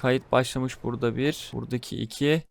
kayıt başlamış burada bir. Buradaki iki.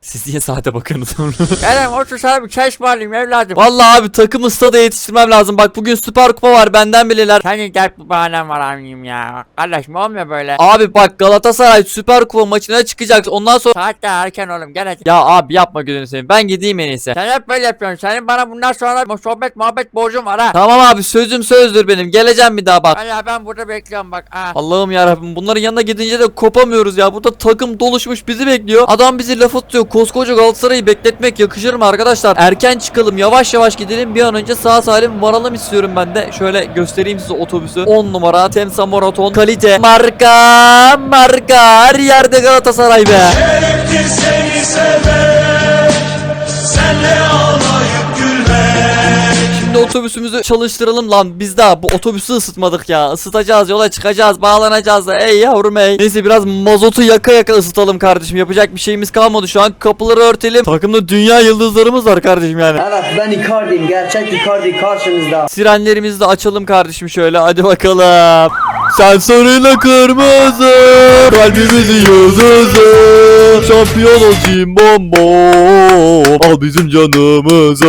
Siz niye saate bakıyorsunuz? Kerem otur sana bir çay ısmarlayayım evladım. Vallahi abi takımı stada yetiştirmem lazım. Bak bugün süper kupa var benden bileler. Senin dert bir bahanen var abim ya. Kardeşim olmuyor böyle. Abi bak Galatasaray süper kupa maçına çıkacak. Ondan sonra Saat daha erken oğlum gel hadi. ya abi yapma gözünü seveyim. Ben gideyim en iyisi. Sen hep böyle yapıyorsun. Senin bana bundan sonra sohbet muhabbet borcum var ha. Tamam abi sözüm sözdür benim. Geleceğim bir daha bak. Hala ben burada bekliyorum bak. Ha. Allah'ım ya Rabbim bunların yanına gidince de kopamıyoruz ya. Burada takım doluşmuş bizi bekliyor. Adam bizi laf tutuyor. Koskoca Galatasaray'ı bekletmek yakışır mı arkadaşlar? Erken çıkalım. Yavaş yavaş gidelim. Bir an önce sağ salim varalım istiyorum ben de. Şöyle göstereyim size otobüsü. 10 numara Temsa Maraton kalite. Marka marka her yerde Galatasaray be. Şereftir seni sevmek Senle gülmek Şimdi otobüsümüzü çalıştıralım lan. Biz daha bu otobüsü ısıtmadık ya. Isıtacağız, yola çıkacağız, bağlanacağız da. Ey yavrum ey. Neyse biraz mazotu yaka yaka ısıtalım kardeşim. Yapacak bir şeyimiz kalmadı şu an. Kapıları örtelim. Takımda dünya yıldızlarımız var kardeşim yani. Evet ben Icardi'yim. Gerçek Icardi karşınızda. Sirenlerimizi de açalım kardeşim şöyle. Hadi bakalım. Sen sarıyla kırmızı Kalbimizin yıldızı. Şampiyon olacağım bom bom Al bizim canımıza.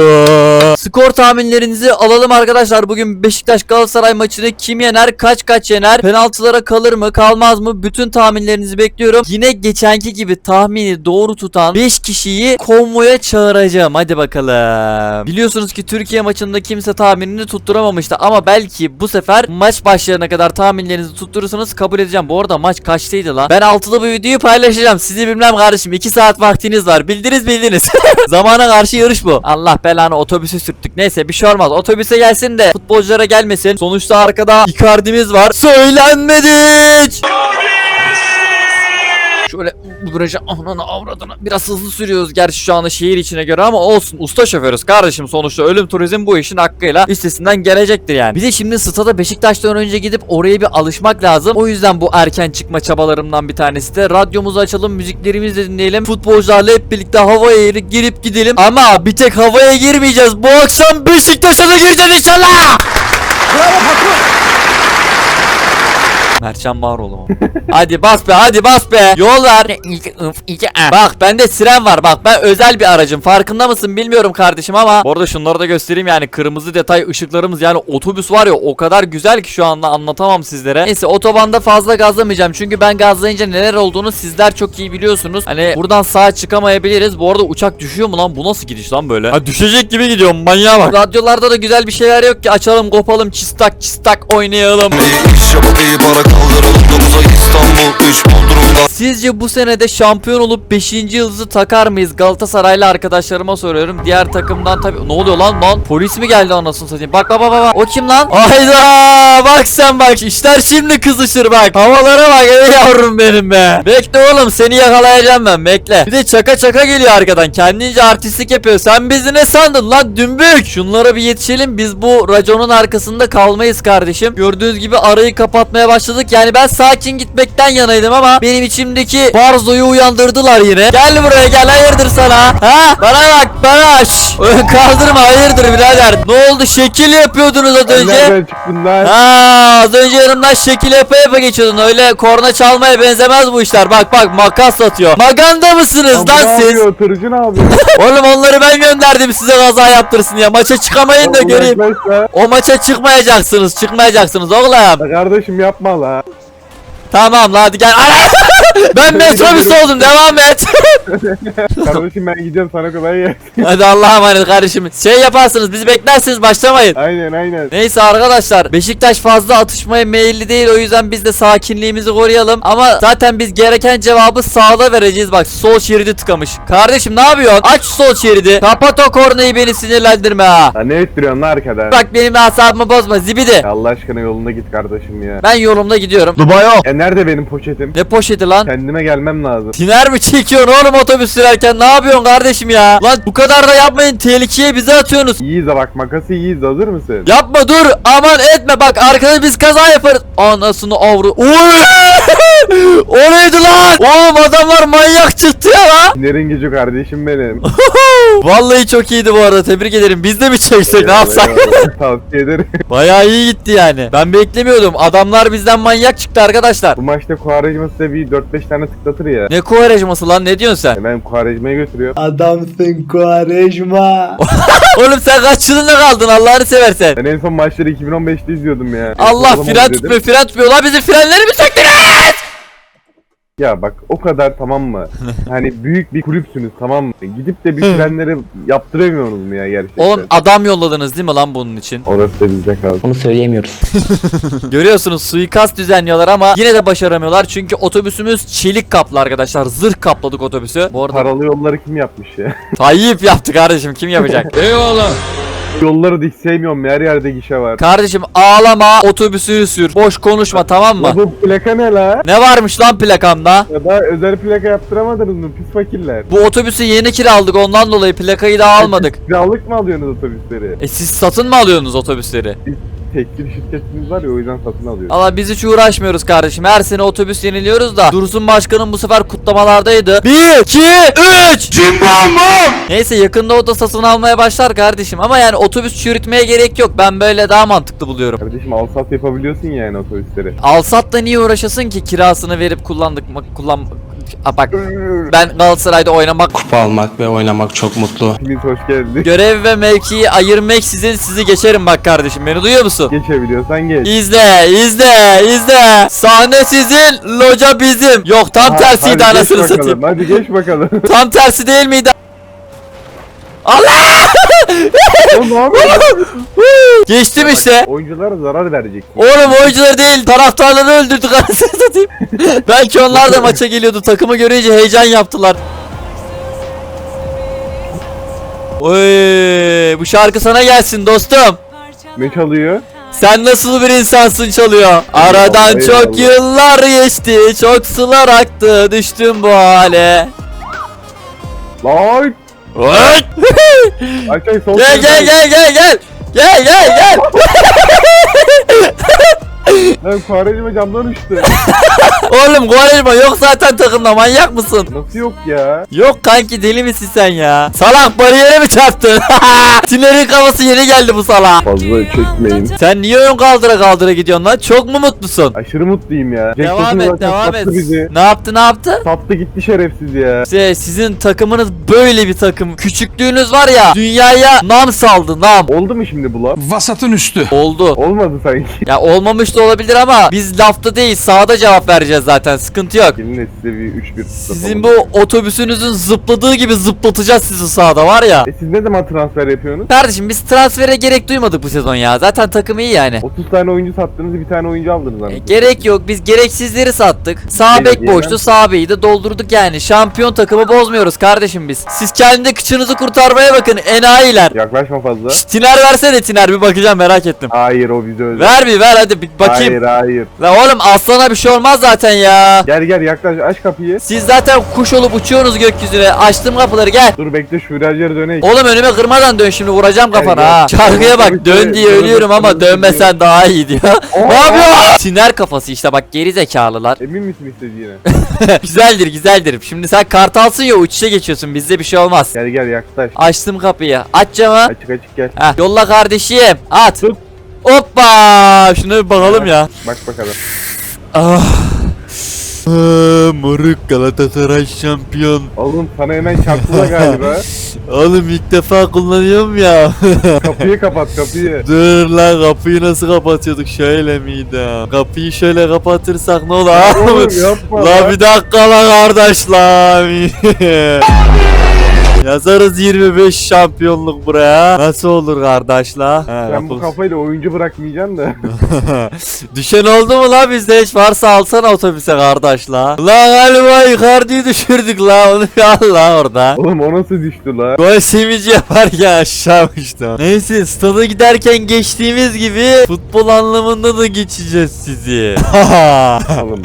Skor tahminlerinizi alalım arkadaşlar. Bugün Beşiktaş Galatasaray maçını kim yener kaç kaç yener Penaltılara kalır mı kalmaz mı? Bütün tahminlerinizi bekliyorum. Yine geçenki gibi tahmini doğru tutan 5 kişiyi konvoya çağıracağım. Hadi bakalım. Biliyorsunuz ki Türkiye maçında kimse tahminini tutturamamıştı Ama belki bu sefer maç başlarına kadar tahminlerinizi tutturursanız kabul edeceğim. Bu arada maç kaçtaydı lan? Ben altılı bu videoyu paylaşacağım. Sizi bilmem kardeşim. 2 saat vaktiniz var. Bildiniz bildiniz. Zamana karşı yarış bu. Allah belanı otobüsü sürttük. Neyse bir şey olmaz. Otobüse gelsin de Futbolculara gelmesin. Sonuçta arkada Icardi'miz var. Söylenmedik. Şöyle vuracağım ananı avradını biraz hızlı sürüyoruz gerçi şu anda şehir içine göre ama olsun usta şoförüz kardeşim sonuçta ölüm turizm bu işin hakkıyla üstesinden gelecektir yani. Bir de şimdi stada Beşiktaş'tan önce gidip oraya bir alışmak lazım. O yüzden bu erken çıkma çabalarımdan bir tanesi de radyomuzu açalım müziklerimizi de dinleyelim. Futbolcularla hep birlikte havaya eğri- girip gidelim. Ama bir tek havaya girmeyeceğiz. Bu akşam Beşiktaş'a da gireceğiz inşallah. Mertcan var oğlum. hadi bas be hadi bas be. Yol ver. İki ıf iki a. Bak bende siren var. Bak ben özel bir aracım. Farkında mısın bilmiyorum kardeşim ama. Bu arada şunları da göstereyim yani. Kırmızı detay ışıklarımız yani otobüs var ya o kadar güzel ki şu anda anlatamam sizlere. Neyse otobanda fazla gazlamayacağım. Çünkü ben gazlayınca neler olduğunu sizler çok iyi biliyorsunuz. Hani buradan sağa çıkamayabiliriz. Bu arada uçak düşüyor mu lan? Bu nasıl gidiş lan böyle? Ha düşecek gibi gidiyorum. Manyağa bak. Radyolarda da güzel bir şeyler yok ki. Açalım kopalım. Çistak çistak oynayalım Kaldıralım Domuza İstanbul 3 Bodrum'da Sizce bu senede şampiyon olup 5. yıldızı takar mıyız? Galatasaraylı arkadaşlarıma soruyorum. Diğer takımdan tabi ne oluyor lan lan? Polis mi geldi anasını satayım? Bak bak bak bak. O kim lan? Hayda! Bak sen bak. İşler şimdi kızışır bak. Havalara bak ey yavrum benim be. Bekle oğlum seni yakalayacağım ben bekle. Bir de çaka çaka geliyor arkadan. Kendince artistlik yapıyor. Sen bizi ne sandın lan dümbük? Şunlara bir yetişelim. Biz bu raconun arkasında kalmayız kardeşim. Gördüğünüz gibi arayı kapatmaya başladık. Yani ben sakin gitmekten yanaydım ama benim içimdeki Barzo'yu uyandırdılar yine. Gel buraya gel hayırdır sana? Ha? Bana bak bana. Şş. Kaldırma hayırdır birader. Ne oldu şekil yapıyordunuz az önce? Ha, az önce yanımdan şekil yapa yapa geçiyordun. Öyle korna çalmaya benzemez bu işler. Bak bak makas atıyor. Maganda mısınız Lan lan ne siz? yapıyor? Tırcı ne yapıyor? Oğlum onları ben gönderdim size kaza yaptırsın ya. Maça çıkamayın da göreyim. O maça çıkmayacaksınız. Çıkmayacaksınız oğlum. Kardeşim yapma la. Tamam la hadi gel. Ben metrobüs oldum devam et. Kardeşim ben gideceğim sana kolay gelsin. hadi Allah'a emanet kardeşim. Şey yaparsınız bizi beklersiniz başlamayın. Aynen aynen. Neyse arkadaşlar Beşiktaş fazla atışmaya meyilli değil o yüzden biz de sakinliğimizi koruyalım ama zaten biz gereken cevabı sağda vereceğiz bak sol şeridi tıkamış Kardeşim ne yapıyorsun aç sol şeridi kapat o kornayı beni sinirlendirme ha La ne ettiriyorsun lan arkada? Bak benim asabımı bozma zibidi Ya Allah aşkına yolunda git kardeşim ya. Ben yolumda gidiyorum E nerede benim poşetim? Ne poşeti lan Kendime gelmem lazım. Tiner mi çekiyorsun oğlum otobüs sürerken ne yapıyorsun kardeşim ya Lan bu kadar da yapmayın tehlikeye bizi atıyorsunuz İyi izle bak makası iyi izle hazır mısın? Yapma dur aman etme bak arkada biz kaza yaparız Anasını avru Oy! O neydi lan? Oğlum adamlar manyak çıktı ya lan. Nerin gücü kardeşim benim. Vallahi çok iyiydi bu arada tebrik ederim. Biz de mi çeksek ne yapsak? Tavsiye ederim. Bayağı iyi gitti yani. Ben beklemiyordum. Adamlar bizden manyak çıktı arkadaşlar. Bu maçta Kuarejma size bir 4-5 tane tıklatır ya. Ne kovarejması lan ne diyorsun sen? Ben Kuarejma'ya götürüyorum. Adamsın Quaresma. Oğlum sen kaç yılında kaldın Allah'ını seversen. Ben en son maçları 2015'te izliyordum ya. Allah fren tutmuyor fren tutmuyor. Lan bizim frenleri mi söktünüz? Ya bak o kadar tamam mı? hani büyük bir kulüpsünüz tamam mı? Gidip de bir frenleri yaptıramıyorsunuz mu ya gerçekten? Oğlum adam yolladınız değil mi lan bunun için? Orası da bizde kaldı. Bunu söyleyemiyoruz. Görüyorsunuz suikast düzenliyorlar ama yine de başaramıyorlar. Çünkü otobüsümüz çelik kaplı arkadaşlar. Zırh kapladık otobüsü. Bu arada Paralı yolları kim yapmış ya? Tayyip yaptı kardeşim. Kim yapacak? Yolları hiç sevmiyorum her yerde gişe var. kardeşim ağlama otobüsü sür. Boş konuşma tamam mı? Bu plaka ne la? Ne varmış lan plakamda? Ya da özel plaka yaptıramadınız mı pis fakirler? Bu otobüsü yeni kiraladık ondan dolayı plakayı da almadık. Kiralık mı alıyorsunuz otobüsleri? E siz satın mı alıyorsunuz otobüsleri? Tekstil şirketiniz var ya o yüzden satın alıyoruz. Allah biz hiç uğraşmıyoruz kardeşim. Her sene otobüs yeniliyoruz da. Dursun Başkanım bu sefer kutlamalardaydı. 1, 2, 3. Neyse yakında o da satın almaya başlar kardeşim. Ama yani otobüs çürütmeye gerek yok. Ben böyle daha mantıklı buluyorum. Kardeşim alsat yapabiliyorsun yani otobüsleri. Alsat da niye uğraşasın ki kirasını verip kullandık mı kullan Aa, bak ben Galatasaray'da oynamak kupa almak ve oynamak çok mutlu. Hepiniz hoş geldiniz. görev ve mevkiyi ayırmak sizin sizi geçerim bak kardeşim beni duyuyor musun? Geçebiliyorsan geç. İzle, izle, izle. Sahne sizin, loca bizim. Yok tam Ha- tersiydi hadi geç anasını bakalım, satayım. Hadi geç bakalım. Tam tersi değil miydi? Allah! Oğlum ne yapıyorsun? Geçtim işte. Oyunculara zarar verecek. Oğlum oyuncuları değil taraftarları öldürdük anasını satayım. Belki onlar da maça geliyordu takımı görünce heyecan yaptılar. Oy, bu şarkı sana gelsin dostum. Ne çalıyor? Sen nasıl bir insansın çalıyor. Aradan Eyvallah, çok eyvallah. yıllar geçti, çok sular aktı, düştüm bu hale. Lan! Oy! Aç aç sol gel gel gel gel gel. Gel gel gel. Lan Kuarejma camdan uçtu. Oğlum Guarejma yok zaten takımda manyak mısın? Nasıl yok ya? Yok kanki deli misin sen ya? Salak bariyere mi çarptın? Tinerin kafası yeni geldi bu salak. Fazla çekmeyin. Sen niye ön kaldıra kaldıra gidiyorsun lan? Çok mu mutlusun? Aşırı mutluyum ya. Jack Devam et devam et. bizi. Ne yaptı ne yaptı? Sattı gitti şerefsiz ya. İşte sizin takımınız böyle bir takım. Küçüklüğünüz var ya dünyaya nam saldı nam. Oldu mu şimdi bu laf? Vasatın üstü. Oldu. Olmadı sanki. Ya olmamış da olabilir ama biz lafta değil sahada cevap vereceğiz zaten sıkıntı yok. De size bir 3-1 Sizin bu otobüsünüzün zıpladığı gibi zıplatacağız sizi sahada var ya. E siz ne zaman transfer yapıyorsunuz? Kardeşim biz transfere gerek duymadık bu sezon ya. Zaten takım iyi yani. 30 tane oyuncu sattınız bir tane oyuncu aldınız E, abi. gerek yok. Biz gereksizleri sattık. Sağ bek boştu. Sağ beyi de doldurduk yani. Şampiyon takımı bozmuyoruz kardeşim biz. Siz kendi kıçınızı kurtarmaya bakın enayiler. Yaklaşma fazla. Şşt, tiner versene tiner bir bakacağım merak ettim. Hayır o bizi öldü. Ver bir ver hadi bir bakayım. Hayır hayır. La oğlum aslana bir şey olmaz zaten ya. Gel gel yaklaş aç kapıyı. Siz zaten kuş olup uçuyorsunuz gökyüzüne. Açtım kapıları gel. Dur bekle şu virajları döneyim. Oğlum önüme kırmadan dön şimdi vuracağım kafana gel. ha. Şarkıya bak dön diye ölüyorum ama dönmesen daha iyi diyor. ne yapıyor? Tiner kafası işte bak geri zekalılar. Emin misin istediğine? güzeldir güzeldir. Şimdi sen kartalsın ya uçuşa geçiyorsun bizde bir şey olmaz. gel gel yaklaş. Açtım kapıyı. Aç camı. Açık açık gel. Heh, yolla kardeşim. At. Tut. Hoppa. Şuna bir bakalım ya. Bak bakalım. Ah. Moruk Galatasaray şampiyon. Oğlum sana hemen çarptılar galiba. Oğlum ilk defa kullanıyorum ya. kapıyı kapat kapıyı. Dur lan kapıyı nasıl kapatıyorduk şöyle miydi? Kapıyı şöyle kapatırsak ne olur? Oğlum yapma La lan. bir dakika lan kardeş lan. Yazarız 25 şampiyonluk buraya. Nasıl olur kardeş la? He, Sen bu yapıl- kafayla oyuncu bırakmayacaksın da. Düşen oldu mu la bizde hiç varsa alsana otobüse kardeş la. La galiba Icardi'yi düşürdük la onu bir al la orada. Oğlum o nasıl düştü la? Gol sevinci yaparken aşağı uçtu. Neyse stada giderken geçtiğimiz gibi futbol anlamında da geçeceğiz sizi. Oğlum.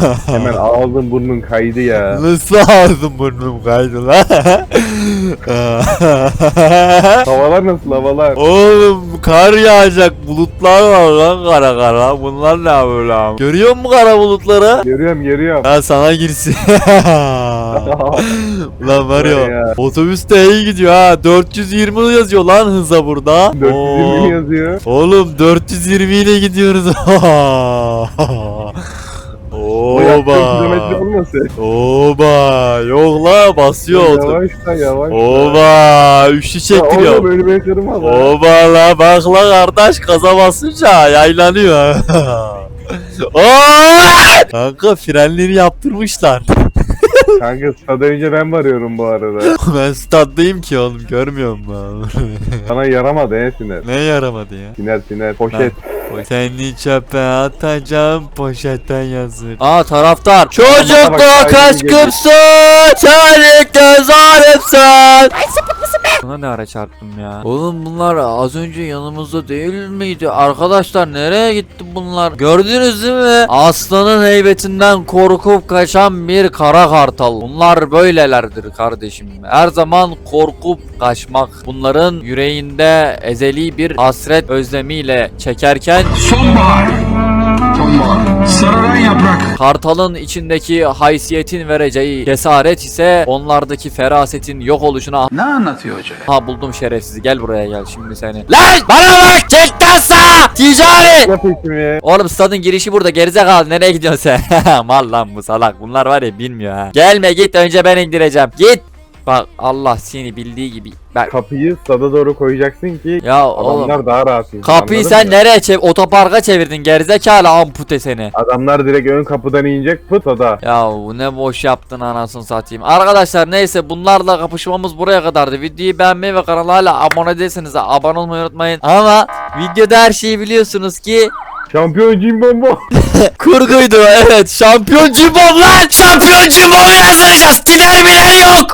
Hemen ağzın burnun kaydı ya. Nasıl ağzım burnum kaydı lan? Havalar nasıl havalar? Oğlum kar yağacak bulutlar var lan kara kara. Bunlar ne böyle abi? Görüyor musun kara bulutları? Görüyorum görüyorum. Ha sana girsin. Lan var ya, otobüs de iyi gidiyor ha 420 yazıyor lan hıza burada 420 Oo. yazıyor. Oğlum 420 ile gidiyoruz Oba olmasın. Oba Yok la basıyor otobüs Yavaş da yavaş. Oba Üçlü Ya Oğlum çektiriyor lan. Oba la bak la kardeş gaza basınca yaylanıyor Oo! Kanka frenleri yaptırmışlar Kanka stada önce ben varıyorum bu arada. Ben staddayım ki oğlum görmüyor musun? Sana yaramadı he Siner. ne yaramadı ya? Siner Siner. Poşet. Seni çöpe atacağım poşetten yazır. Aa taraftar. Çocuk bu saygı kaşkımsın. Sen göz alemsin. Buna ne ara çarptım ya? Oğlum bunlar az önce yanımızda değil miydi? Arkadaşlar nereye gitti bunlar? Gördünüz değil mi? Aslanın heybetinden korkup kaçan bir kara kartal. Bunlar böylelerdir kardeşim. Her zaman korkup kaçmak. Bunların yüreğinde ezeli bir hasret özlemiyle çekerken Sonbahar. Sonbahar. Sararan yaprak. Kartalın içindeki haysiyetin vereceği cesaret ise onlardaki ferasetin yok oluşuna Ne anlatıyor hoca? Ha buldum şerefsizi. Gel buraya gel. Şimdi seni Lan! Bana bak! Çek kasa! Ticari! Yap ismi. Oğlum stadın girişi burada. Gerizekalı nereye gidiyorsun sen? Mal lan bu salak. Bunlar var ya bilmiyor ha. Gelme git. Önce ben indireceğim. Git Bak Allah seni bildiği gibi Bak Kapıyı stada doğru koyacaksın ki ya oğlum adamlar daha rahat insin, Kapıyı anladın sen mı? nereye çev otoparka çevirdin gerizekalı ampute seni Adamlar direkt ön kapıdan inecek pıt ada. Ya bu ne boş yaptın anasını satayım. Arkadaşlar neyse bunlarla kapışmamız buraya kadardı. Videoyu beğenmeyi ve kanala hala abone değilseniz de abone olmayı unutmayın. Ama videoda her şeyi biliyorsunuz ki Şampiyon Cimbombo. kurguydu. Evet şampiyon cimbom lan. Şampiyon cimbom yazdıracağız. Tiner miler yok.